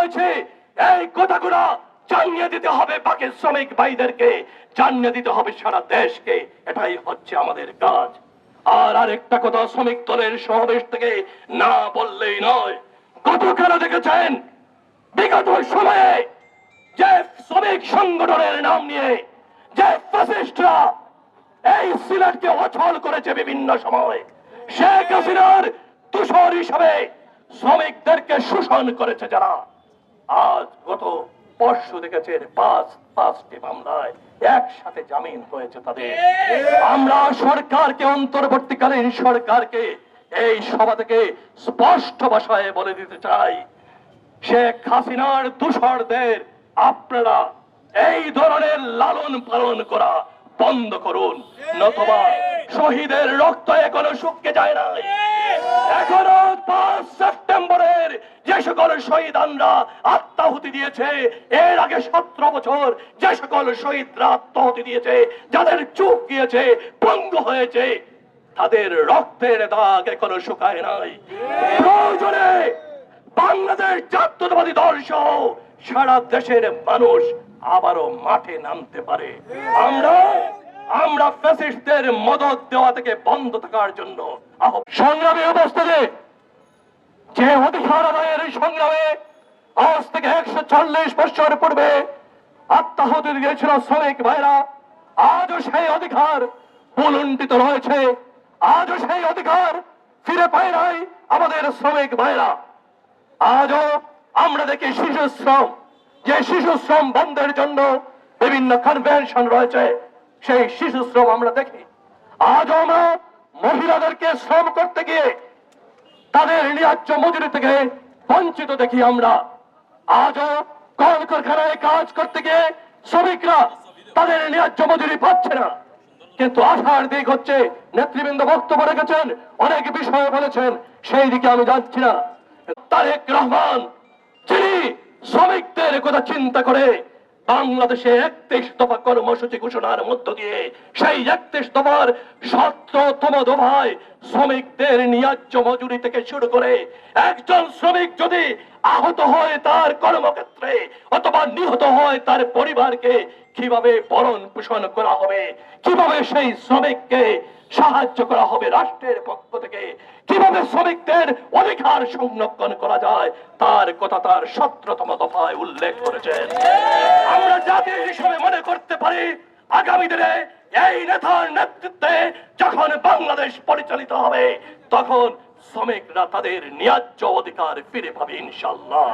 হয়েছে। এই কথাগুলো জানিয়ে দিতে হবে বাকি শ্রমিক ভাইদেরকে, জানিয়ে দিতে হবে সারা দেশকে। এটাই হচ্ছে আমাদের কাজ। আর আরেকটা কথা, শ্রমিক দলের সমাবেশ থেকে না বললেই নয়। গতকাল দেখেছেন, বিগত সময়ে যে শ্রমিক সংগঠনের নাম নিয়ে যে ফ্যাসিস্টরা এই সিলেটকে অচল করেছে বিভিন্ন সময়, শেখ হাসিনার তুষর হিসাবে শ্রমিকদেরকে শোষণ করেছে যারা। আজ গত পরশু দেখেছেন পাঁচ, পাঁচটি মামলায় একসাথে জামিন হয়েছে তাদের। আমরা সরকারকে, অন্তর্বর্তীকালীন সরকারকে এই সভা থেকে স্পষ্ট ভাষায় বলে দিতে চাই। শেখ হাসিনার দূষরদের আপনারা এই ধরনের লালন পালন করা বন্ধ করুন। নতবা শহীদের রক্ত এখনও শুকিয়ে যায় নাই। শহীদানরা আত্মাহুতি দিয়েছে। এর আগে সতেরো বছর যে সকল শহীদরা আত্মাহুতি দিয়েছে, যাদের গিয়েছে হয়েছে, তাদের রক্তের দাগ এখনও শুকায় নাই। প্রয়োজনে বাংলাদেশ জাতীয়তাবাদী দল সহ সারা দেশের মানুষ আবারও মাঠে নামতে পারে। আমরা আমরা ফ্যাসিস্টদের মদত দেওয়া থেকে বন্ধ থাকার জন্য সংগ্রামী অবস্থাতে যে এই সংগ্রামে আজ থেকে একশো চল্লিশ বছর পূর্বে আত্মাহুতি দিয়েছিল শ্রমিক ভাইরা, আজও সেই অধিকার পুলন্টিত রয়েছে। আজও সেই অধিকার ফিরে পায় নাই আমাদের শ্রমিক ভাইরা। আজও আমরা দেখি শিশু শ্রম যে শিশু শ্রম বন্ধের জন্য বিভিন্ন কনভেনশন রয়েছে, সেই শিশু শ্রম আমরা দেখি। আজও আমরা মহিলাদেরকে শ্রম করতে গিয়ে তাদের ন্যায্য মজুরি থেকে বঞ্চিত দেখি আমরা। আজও কলকারখানায় কাজ করতে গিয়ে শ্রমিকরা তাদের ন্যায্য মজুরি পাচ্ছে না। কিন্তু আশার দিক হচ্ছে, নেতৃবৃন্দ বক্তব্য রেখেছেন, অনেক বিষয় বলেছেন, সেই দিকে আমি যাচ্ছি না। তারেক রহমান, যিনি শ্রমিকদের কথা চিন্তা করে বাংলাদেশে একত্রিশ দফা কর্মসূচি ঘোষণার মধ্য দিয়ে সেই একত্রিশ দফার সতেরোতম দফায় শ্রমিকদের ন্যায্য মজুরি থেকে শুরু করে একজন শ্রমিক যদি আহত হয় তার কর্মক্ষেত্রে অথবা নিহত হয় তার পরিবারকে কীভাবে ভরণ পোষণ করা হবে? কীভাবে সেই শ্রমিককে সাহায্য করা হবে রাষ্ট্রের পক্ষ থেকে। কীভাবে শ্রমিকদের অধিকার সংরক্ষণ করা যায়, তার কথা তার সতেরোতম দফায় উল্লেখ করেছেন। আমরা জাতি হিসেবে মনে করতে পারি, আগামী দিনে এই নেতার নেতৃত্বে যখন বাংলাদেশ পরিচালিত হবে, তখন শ্রমিকরা তাদের ন্যায্য অধিকার ফিরে পাবে ইনশাল্লাহ